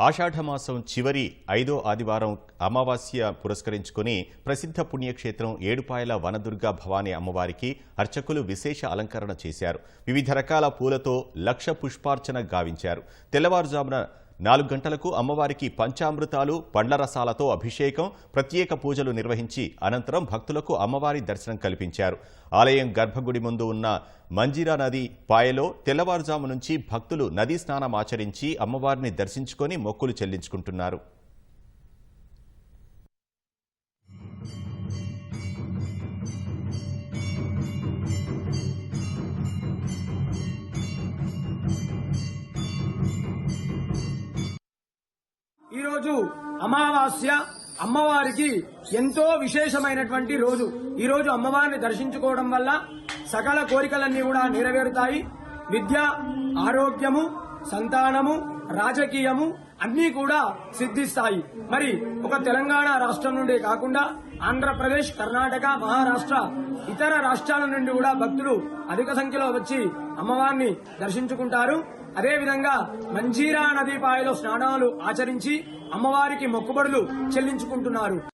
ఆషాఢమాసం చివరి ఐదో ఆదివారం అమావాస్య పురస్కరించుకుని ప్రసిద్ధ పుణ్యక్షేత్రం ఏడుపాయల వనదుర్గా భవానీ అమ్మవారికి అర్చకులు విశేష అలంకరణ చేశారు. వివిధ రకాల పూలతో లక్ష పుష్పార్చన గావించారు. తెల్లవారుజామున నాలుగు గంటలకు అమ్మవారికి పంచామృతాలు పండ్ల రసాలతో అభిషేకం ప్రత్యేక పూజలు నిర్వహించి అనంతరం భక్తులకు అమ్మవారి దర్శనం కల్పించారు. ఆలయం గర్భగుడి ముందు ఉన్న మంజీరా నది పాయలో తెల్లవారుజాము నుంచి భక్తులు నదీ స్నానం ఆచరించి అమ్మవారిని దర్శించుకొని మొక్కులు చెల్లించుకుంటున్నారు. ఈరోజు అమావాస్య అమ్మవారికి ఎంతో విశేషమైనటువంటి రోజు. ఈ రోజు అమ్మవారిని దర్శించుకోవడం వల్ల సకల కోరికలన్నీ కూడా నెరవేరుతాయి. విద్య ఆరోగ్యము సంతానము రాజకీయము అన్నీ కూడా సిద్ధిస్తాయి. మరి ఒక తెలంగాణ రాష్ట్రం నుండే కాకుండా ఆంధ్రప్రదేశ్ కర్ణాటక మహారాష్ట్ర ఇతర రాష్ట్రాల నుండి కూడా భక్తులు అధిక సంఖ్యలో వచ్చి అమ్మవారిని దర్శించుకుంటారు. అదేవిధంగా మంజీరా నదీపాయలో స్నానాలు ఆచరించి అమ్మవారికి మొక్కుబడులు చెల్లించుకుంటున్నారు.